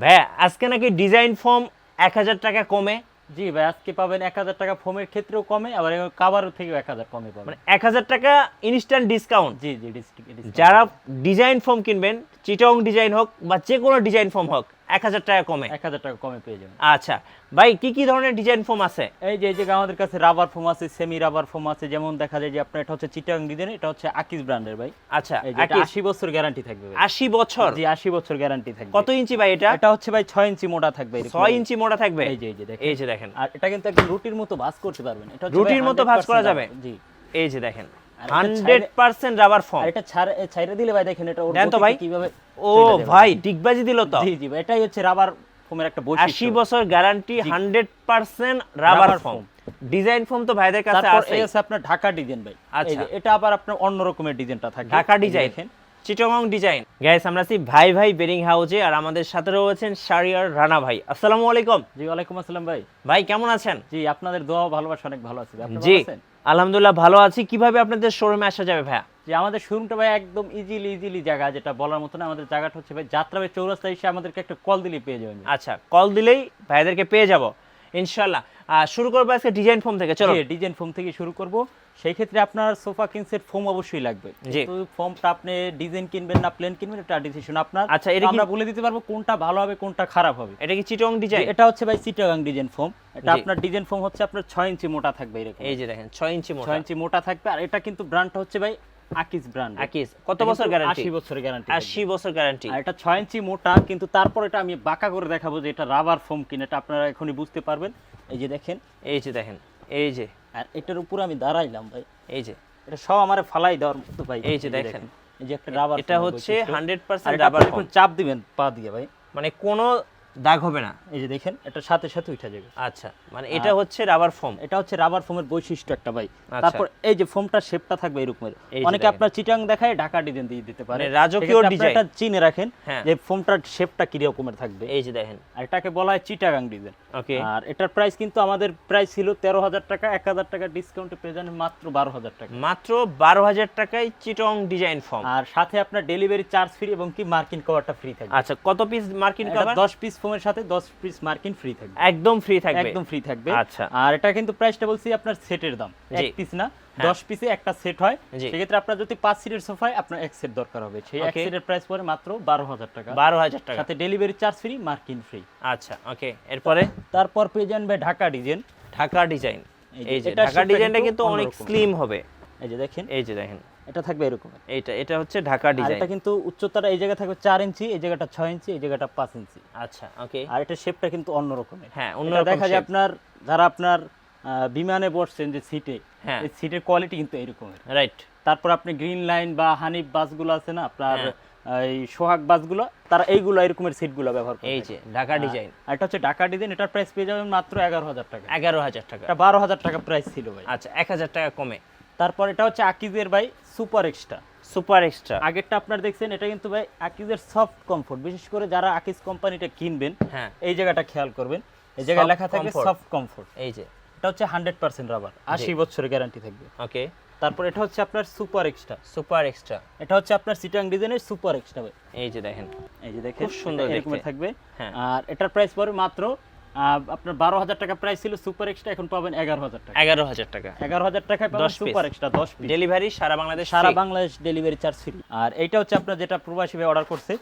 ভাইয়া আজকে নাকি ডিজাইন ফর্ম এক হাজার টাকা কমে। জি ভাই আজকে পাবেন এক হাজার টাকা ফোমের ক্ষেত্রেও কমে আবার কাবার থেকেও এক হাজার কমে পাবেন। মানে এক হাজার টাকা ইনস্ট্যান্ট ডিসকাউন্ট জি জি যারা ডিজাইন ফর্ম কিনবেন চিটং ডিজাইন হোক বা যে কোনো ডিজাইন ফর্ম হোক এক হাজার টাকা কমে। এক হাজার টাকা কমে পেয়ে যাবেন। আচ্ছা ভাই কি কি ধরনের ডিজাইন ফর্ম আছে? এই যে এই যে আমাদের কাছে রাবার ফোম আছে সেমি রাবার ফোম আছে যেমন দেখা যায় যে আপনার এটা হচ্ছে চিটাং ডিজাইন এটা হচ্ছে আকিস ব্র্যান্ডের ভাই। আচ্ছা এটা আশি বছর গ্যারান্টি থাকবে। আশি বছর? জি আশি বছর গ্যারান্টি থাকবে। কত ইঞ্চি ভাই এটা? এটা হচ্ছে ভাই ছয় ইঞ্চি মোটা থাকবে। ছয় ইঞ্চি মোটা থাকবে? এই যে এই যে দেখেন। এই যে দেখেন। আর এটা কিন্তু একদম রুটির মতো ভাঁজ করতে পারবেন। এটা রুটির মতো ভাঁজ করা যাবে? জি। এই যে দেখেন। আর এটা হান্ড্রেড ছাইরে- পার্সেন্ট রাবার ফর্ম এটা ছাইরে দিলে ভাই দেখেন এটা দেন তো ভাই। কীভাবে ও ভাই। ডিগবাজি দিল তো। জি জি এটাই হচ্ছে রাবার ফোমের একটা বৈশিষ্ট্য। বছর guarantee hundred percent rubber rubber foam design foam তো ভাইদের কাছে আছে। আপনার ঢাকা ডিজাইন ভাই। আচ্ছা। এটা আবার আপনার অন্য রকমের ডিজাইনটা থাকে। ঢাকা ডিজাইন দেখেন। ডিজাইন গাইস আমরা আছি ভাই ভাই বেরিং হাউজে আর আমাদের সাথে রয়েছেন শারিয়ার রানা ভাই। আসসালামু আলাইকুম। জি ওয়ালাইকুম আসসালাম ভাই। ভাই কেমন আছেন? জি আপনাদের দোয়া ভালোবাসা অনেক ভালো আছে। আপনি ভালো আছেন? আলহামদুলিল্লাহ ভালো আছি। কীভাবে আপনাদের শোরুমে আসা যাবে ভাইয়া? যে আমাদের শোরুমটা ভাই একদম ইজিলি ইজিলি জায়গা যেটা বলার মতো না আমাদের জায়গাটা হচ্ছে ভাই যাত্রাবাড়ি চৌরাস্তা এসে আমাদেরকে একটা কল দিলেই পেয়ে যাবেন। আচ্ছা কল দিলেই ভাইদেরকে পেয়ে যাব। ইনশাল্লাহ শুরু করব আজকে ডিজাইন ফর্ম থেকে চলো। ডিজাইন ফোম থেকে শুরু করব। সেই ক্ষেত্রে আপনার সোফা কিংসের ফোম অবশ্যই লাগবে। তো ফোমটা আপনি ডিজাইন কিনবেন না প্লেন কিনবেন এটা ডিসিশন আপনার। আচ্ছা, এটা আমরা বলে দিতে পারব কোনটা ভালো হবে কোনটা খারাপ হবে। এটা কি চিটং ডিজাইন এটা হচ্ছে ভাই সিটাগাং ডিজাইন ফোম এটা আপনার ডিজাইন ফোম হচ্ছে আপনার ছয় ইঞ্চি মোটা থাকবে এরকম। এই যে দেখেন ছয় ইঞ্চি মোটা। ছয় ইঞ্চি মোটা থাকবে আর এটা কিন্তু ব্র্যান্ডটা হচ্ছে ভাই আকিস ব্র্যান্ড আকিস কত বছর গ্যারান্টি আশি বছরের গ্যারান্টি আশি বছর গ্যারান্টি আর এটা ছয় ইঞ্চি মোটা কিন্তু তারপর এটা আমি বাঁকা করে দেখাবো যে এটা রাবার ফোম কিনা এটা আপনারা এখনই বুঝতে পারবেন। এই যে দেখেন। এই যে দেখেন এই যে। আর এটার উপরে আমি দাঁড়াইলাম ভাই। এই যে। এটা সব আমার ফালাই দেওয়ার মতো ভাই। এই যে দেখেন। এই যে একটা রাবার এটা হচ্ছে হান্ড্রেড আর পার্সেন্ট এটা রাবার আপনি এখন চাপ দিবেন পা দিয়ে ভাই। মানে কোনো দাগ হবে না। এই যে দেখেন এটা সাথে সাথে উঠে যাবে। আচ্ছা মানে এটা হচ্ছে রাবার ফর্ম এটা হচ্ছে রাবার ফোমের বৈশিষ্ট্য একটা ভাই। আচ্ছা। তারপর এই যে ফোমটা শেপটা থাকবে এরকমের অনেকে আপনার চিটাং দেখায় ঢাকা ডিজাইন দিয়ে দিতে পারে। মানে রাজকীয় ডিজাইন। এটা চিনে রাখেন হ্যাঁ। যে ফোমটার শেপটা কি রকমের থাকবে। এই যে দেখেন। আর এটাকে বলা হয় চিটাগাং ডিজাইন ওকে আর এটার প্রাইস কিন্তু আমাদের প্রাইস ছিল তেরো হাজার টাকা এক হাজার টাকা ডিসকাউন্টে পেয়ে যান মাত্র বারো হাজার টাকা। মাত্র বারো হাজার টাকায় চিটং ডিজাইন ফর্ম আর সাথে আপনার ডেলিভারি চার্জ ফ্রি এবং কি মার্কিন কভারটা ফ্রি থাকবে। আচ্ছা কত পিস মার্কিন কভার দশ পিস ফোমের সাথে দশ পিস মার্কিন ফ্রি থাকবে। একদম ফ্রি থাকবে। একদম ফ্রি থাকবে। আচ্ছা। আর এটা কিন্তু প্রাইসটা বলছি আপনার সেটের দাম। এক পিস না হ্যাঁ। দশ পিসে একটা সেট হয়। সেক্ষেত্রে আপনার যদি পাঁচ সিটের সোফায় আপনার এক সেট দরকার হবে। সেই এক সেটের প্রাইস পরে মাত্র বারো হাজার টাকা। বারো হাজার টাকা। সাথে ডেলিভারি চার্জ ফ্রি মার্কিন ফ্রি আচ্ছা ওকে এরপরে? তারপর পেয়ে যান ভাই ঢাকা ডিজাইন ঢাকা ডিজাইন এই যে ঢাকা ডিজাইনটা কিন্তু অনেক। স্লিম হবে। এই যে দেখেন। এই যে দেখেন। এটা থাকবে এরকম এইটা এটা হচ্ছে ঢাকা ডিজাইন এটা কিন্তু উচ্চতাটা এই জায়গা থাকবে চার ইঞ্চি এই জায়গাটা ছয় ইঞ্চি এই জায়গাটা পাঁচ ইঞ্চি। আচ্ছা ওকে আর এটা শেপটা কিন্তু অন্য রকমের। হ্যাঁ এটা অন্যরকম দেখা যায় আপনার যারা আপনার বিমানে বসছেন যে সিটে হ্যাঁ। এই সিটের কোয়ালিটি কিন্তু এরকমের। রাইট তারপর আপনি গ্রিন লাইন বা হানিফ বাসগুলো আছে না আপনার হ্যাঁ। এই সোহাগ বাসগুলো তারা এইগুলো এরকমের সিটগুলো ব্যবহার করে এই যে ঢাকা ডিজাইন আর এটা হচ্ছে ঢাকা ডিজাইন এটার প্রাইস পেয়ে যাবেন মাত্র এগারো হাজার টাকা। এগারো হাজার টাকা। এটা বারো হাজার টাকা প্রাইস ছিল ভাই। আচ্ছা এক হাজার টাকা কমে। তারপর এটা হচ্ছে আকিজের ভাই সুপার এক্সট্রা। Super extra. আগেরটা আপনার দেখছেন এটা কিন্তু ভাই আকিজের সফট কমফোর্ট। বিশেষ করে যারা আকিজ কোম্পানিটা কিনবেন হ্যাঁ। এই জায়গাটা খেয়াল করবেন। এই জায়গায় লেখা থাকবে সফট কমফোর্ট। এই যে। এটা হচ্ছে হান্ড্রেড পার্সেন্ট রাবার আশি বছরের গ্যারান্টি থাকবে। ওকে। তারপর এটা হচ্ছে আপনার সুপার এক্সট্রা। Super extra. এটা হচ্ছে আপনার সিটাং ডিজাইনের সুপার এক্সট্রা ভাই। এই যে দেখেন। এই যে দেখেন খুব সুন্দর দেখতে। থাকবে। হ্যাঁ। আর এটার প্রাইস পড়ে মাত্র আপনার বারো হাজার টাকা প্রাইস ছিল সুপার এক্সট্রা এখন পাবেন এগারো হাজার টাকা। এগারো হাজার টাকা। এগারো হাজার টাকায় পাবেন সুপার এক্সট্রা দশ ডেলিভারি সারা বাংলাদেশ সারা বাংলাদেশ ডেলিভারি চার্জ ফ্রি আর এইটা হচ্ছে আপনার যেটা প্রবাসী ভাই অর্ডার করছে।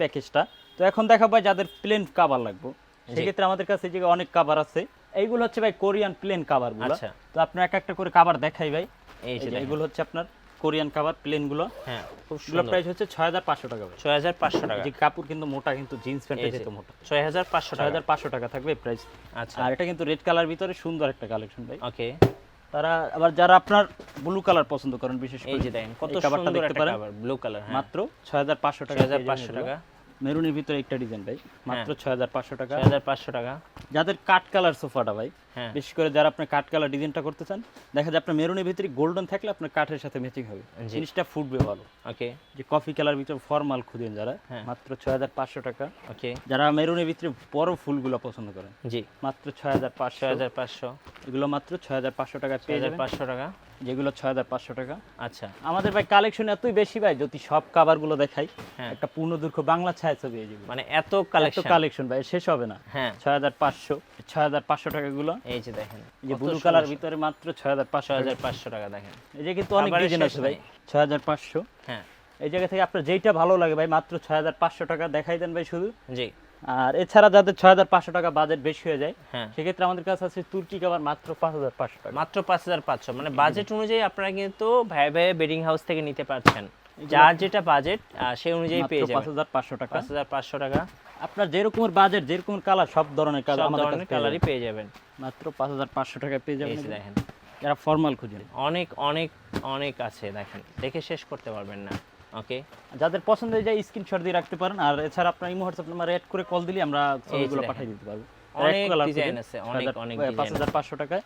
প্যাকেজটা তো এখন দেখা ভাই যাদের প্লেন কাভার লাগবে। সেক্ষেত্রে আমাদের কাছে যে অনেক কাভার আছে। এইগুলো হচ্ছে ভাই কোরিয়ান প্লেন কাভারগুলো। আচ্ছা। তো আপনার এক একটা করে কাভার দেখাই ভাই। এই এই যে যে দেখেন। এগুলো হচ্ছে আপনার কোরিয়ান কাভার প্লেনগুলো হ্যাঁ খুব সুন্দর। প্রাইস হচ্ছে ছয় হাজার পাঁচশো টাকা ছয় হাজার পাঁচশো টাকা। যে কাপড় কিন্তু মোটা কিন্তু জিন্স প্যান্টের মোটা। ছয় হাজার পাঁচশো ছয় হাজার পাঁচশো টাকা থাকবে প্রাইস আচ্ছা। আর এটা কিন্তু রেড কালার ভিতরে সুন্দর একটা কালেকশন ভাই। ওকে। তারা আবার যারা আপনার ব্লু কালার পছন্দ করেন বিশেষ করে এই যে দেখেন কত সুন্দর দেখতে একটা কাভার ব্লু কালার হ্যাঁ। মাত্র ছয় হাজার পাঁচশো টাকা ছয় হাজার পাঁচশো টাকা। মেরুনের ভিতরে একটা ডিজাইন ভাই মাত্র ছয় হাজার পাঁচশো টাকা। ছয় হাজার পাঁচশো টাকা। যাদের কাট কালার সোফাটা ভাই হ্যাঁ। বিশেষ করে যারা আপনার কাট কালার ডিজাইনটা করতে চান দেখা যায় আপনার মেরুনের ভিতরে গোল্ডেন থাকলে আপনার কাঠের সাথে ম্যাচিং হবে। জিনিসটা ফুটবে ভালো। ওকে। যে কফি কালার ভিতরে ফর্মাল খুঁজেন যারা হ্যাঁ। মাত্র ছয় হাজার পাঁচশো টাকা। ওকে। যারা মেরুনের ভিতরে বড় ফুলগুলো পছন্দ করেন জি। মাত্র ছয় হাজার পাঁচশো। হাজার পাঁচশো। এগুলো মাত্র ছয় হাজার পাঁচশো টাকা ছয় হাজার পাঁচশো টাকা। যেগুলো ছয় হাজার পাঁচশো টাকা। আচ্ছা। আমাদের ভাই কালেকশন এতই বেশি ভাই যদি সব কাভারগুলো দেখাই হ্যাঁ। একটা পূর্ণ দুর্ঘ বাংলা ছায়াছবি এই মানে এত কালেকশন কালেকশন ভাই শেষ হবে না। হ্যাঁ। ছয় হাজার পাঁচশো ছয় হাজার পাঁচশো টাকাগুলো। এই যে দেখেন এই যে ব্লু কালার ভিতরে মাত্র ছয় হাজার পাঁচশো হাজার পাঁচশো টাকা দেখেন। এই যে কিন্তু অনেক ডিজাইন আছে ভাই ছয় হাজার পাঁচশো। হ্যাঁ। এই জায়গা থেকে আপনার যেইটা ভালো লাগে ভাই মাত্র ছয় হাজার পাঁচশো টাকা দেখাই দেন ভাই শুধু। জি। আর এছাড়া যাদের ছয় হাজার পাঁচশো টাকা বাজেট বেশি হয়ে যায় হ্যাঁ। সেক্ষেত্রে আমাদের কাছে আছে তুর্কি কাবার মাত্র পাঁচ হাজার পাঁচশো টাকা। মাত্র পাঁচ হাজার পাঁচশো। মানে বাজেট অনুযায়ী আপনারা কিন্তু ভাই ভাই বেডিং হাউস থেকে নিতে পারছেন। যার যেটা বাজেট সেই অনুযায়ী পেয়ে মাত্র পাঁচ হাজার পাঁচশো টাকা। পাঁচ হাজার পাঁচশো টাকা। আপনার যেরকমের বাজেট যেরকম কালার সব ধরনের কালার সব আমাদের ধরনের পেয়ে কালারই যাবেন। পেয়ে যাবেন। মাত্র পাঁচ হাজার পাঁচশো টাকা পেয়ে যাবেন দেখেন। যারা ফর্মাল খুঁজেন। অনেক অনেক অনেক আছে দেখেন। দেখে শেষ করতে পারবেন না। ওকে যাদের পছন্দ হয়ে যায় স্ক্রিনশট দিয়ে রাখতে পারেন। আর এছাড়া আপনার এই মুহূর্তে নাম্বার অ্যাড করে কল দিলে আমরা ছবিগুলো পাঠিয়ে দিতে পারব। অনেক খুঁজেন, আছে, অনেক, অনেক পাঁচ হাজার পাঁচশো টাকায়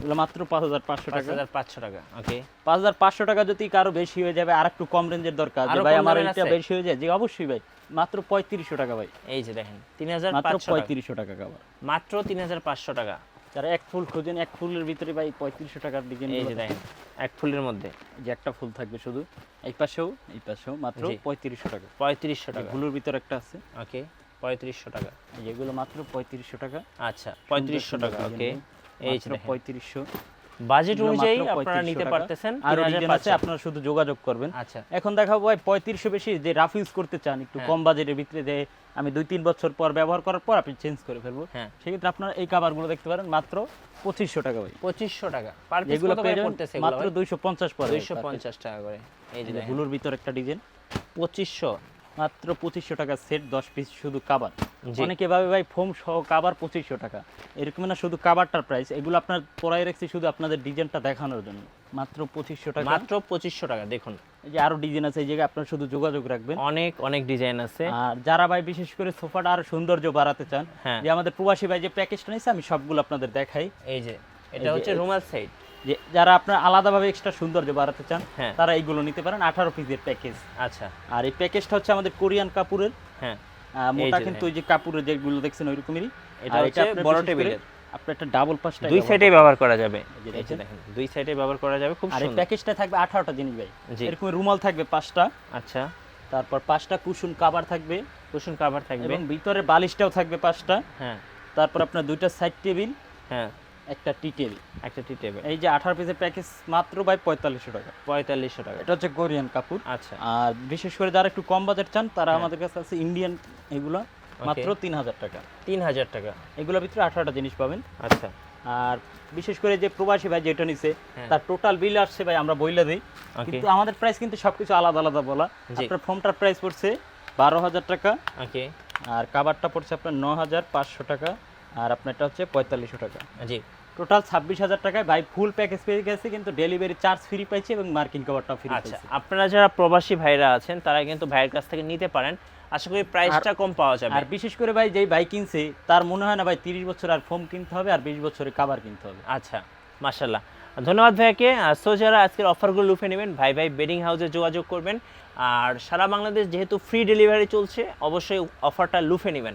এগুলো মাত্র পাঁচ হাজার পাঁচশো পাঁচ টাকা হাজার পাঁচশো টাকা ওকে পাঁচ হাজার পাঁচশো টাকা যদি কারও বেশি হয়ে যাবে আর একটু কম রেঞ্জের দরকার। ভাই আমার এটা বেশি হয়ে যায় যে অবশ্যই ভাই মাত্র পঁয়ত্রিশশো টাকা ভাই। এই যে দেখেন তিন হাজার মাত্র পঁয়ত্রিশশো টাকা কাবার মাত্র তিন হাজার পাঁচশো টাকা। যারা এক ফুল খুঁজেন এক ফুলের ভিতরে ভাই পঁয়ত্রিশশো টাকার ডিজাইন এই যে দেখেন এক ফুলের মধ্যে। যে একটা ফুল থাকবে শুধু এই পাশেও এই পাশেও মাত্র। পঁয়ত্রিশশো টাকা। পঁয়ত্রিশশো টাকা। ফুলের ভিতরে একটা আছে। ওকে পঁয়ত্রিশশো টাকা। যেগুলো মাত্র পঁয়ত্রিশশো টাকা। আচ্ছা পঁয়ত্রিশশো টাকা ওকে। এই ছিল পঁয়ত্রিশশো। বাজেট অনুযায়ী আপনারা নিতে পারতেছেন। আর আছে আপনারা শুধু যোগাযোগ করবেন। আচ্ছা। এখন দেখাবো ভাই পঁয়ত্রিশশো বেশি যে রাফ ইউজ করতে চান একটু হ্যাঁ। কম বাজেটের ভিতরে যে আমি দুই তিন বছর পর ব্যবহার করার পর আপনি চেঞ্জ করে ফেলব। হ্যাঁ। সেক্ষেত্রে আপনার এই কাভারগুলো দেখতে পারেন মাত্র পঁচিশশো টাকা ভাই। পঁচিশশো টাকা। পড়তেছে মাত্র দুইশো পঞ্চাশ পরে দুইশো পঞ্চাশ টাকা করে। এই যে দেখেন। ভিতর একটা ডিজাইন পঁচিশশো। মাত্র পঁচিশশো টাকা সেট দশ পিস শুধু কাবার। অনেকে ভাবে ভাই ফোম সহ কাবার পঁচিশশো টাকা। এরকম না শুধু কাবারটার প্রাইস এগুলো আপনার পরাই রাখছি শুধু আপনাদের ডিজাইনটা দেখানোর জন্য। মাত্র পঁচিশশো টাকা। মাত্র পঁচিশশো টাকা দেখুন। এই যে আরও ডিজাইন আছে এই জায়গায় আপনার শুধু যোগাযোগ রাখবেন। অনেক অনেক ডিজাইন আছে। আর যারা ভাই বিশেষ করে সোফাটা আরও সৌন্দর্য বাড়াতে চান হ্যাঁ। যে আমাদের প্রবাসী ভাই যে প্যাকেজটা নিয়েছে আমি সবগুলো আপনাদের দেখাই। এই যে এটা হচ্ছে রুমাল সাইড যে যারা আপনার আলাদাভাবে এক্সট্রা সৌন্দর্য বাড়াতে চান হ্যাঁ। তারা এইগুলো নিতে পারেন। আঠারো পিসের প্যাকেজ আচ্ছা। আর এই প্যাকেজটা হচ্ছে আমাদের কোরিয়ান কাপুরের হ্যাঁ। মোটা কিন্তু ওই যে কাপুরের যেগুলো দেখছেন ওই রকমেরই এটা হচ্ছে বড় টেবিলের। আপনার একটা ডাবল পাঁচটা দুই সাইডে ব্যবহার করা যাবে। দুই সাইডে ব্যবহার করা যাবে খুব আর এই প্যাকেজটা থাকবে আঠারোটা জিনিস ভাই। এরকম রুমাল থাকবে পাঁচটা। আচ্ছা। তারপর পাঁচটা কুশন কাভার থাকবে। কুশন কাভার থাকবে। এবং ভিতরে বালিশটাও থাকবে পাঁচটা। হ্যাঁ। তারপর আপনার দুইটা সাইড টেবিল হ্যাঁ। একটা টি টেবিল একটা টি টেবিল এই যে আঠারো পিসের প্যাকেজ মাত্র ভাই পঁয়তাল্লিশশো টাকা। পঁয়তাল্লিশশো টাকা। এটা হচ্ছে কোরিয়ান কাপড়। আচ্ছা। আর বিশেষ করে যারা একটু কম বাজেট চান তারা হ্যাঁ। আমাদের কাছে আছে ইন্ডিয়ান এগুলো মাত্র তিন হাজার টাকা। তিন হাজার টাকা। এগুলোর ভিতরে আঠারোটা জিনিস পাবেন। আচ্ছা। আর বিশেষ করে যে প্রবাসী ভাই যেটা নিছে হ্যাঁ। তার টোটাল বিল আসছে ভাই আমরা বইলে দিই। কিন্তু আমাদের প্রাইস কিন্তু সবকিছু আলাদা আলাদা বলা। আপনার ফোনটার প্রাইস পড়ছে বারো হাজার টাকা। ওকে আর কাবারটা পড়ছে আপনার ন হাজার পাঁচশো টাকা। আর আপনারটা হচ্ছে পঁয়তাল্লিশশো টাকা। জি। টোটাল ছাব্বিশ হাজার টাকায় ভাই ফুল প্যাকেজ পেয়ে গেছে কিন্তু ডেলিভারি চার্জ ফ্রি পাইছে এবং মার্কিং কভারটাও ফ্রি আচ্ছা আপনারা যারা প্রবাসী ভাইরা আছেন তারা কিন্তু ভাইয়ের কাছ থেকে নিতে পারেন। আশা করি প্রাইসটা কম পাওয়া যাবে। আর বিশেষ করে ভাই যেই বাইক কিনছে তার মনে হয় না ভাই তিরিশ বছর আর ফোম কিনতে হবে আর বিশ বছরের কাবার কিনতে হবে। আচ্ছা মাশাল্লাহ ধন্যবাদ ভাইয়াকে। সো যারা আজকের অফারগুলো লুফে নেবেন ভাই ভাই বেডিং হাউসে যোগাযোগ করবেন। আর সারা বাংলাদেশ যেহেতু ফ্রি ডেলিভারি চলছে অবশ্যই অফারটা লুফে নেবেন।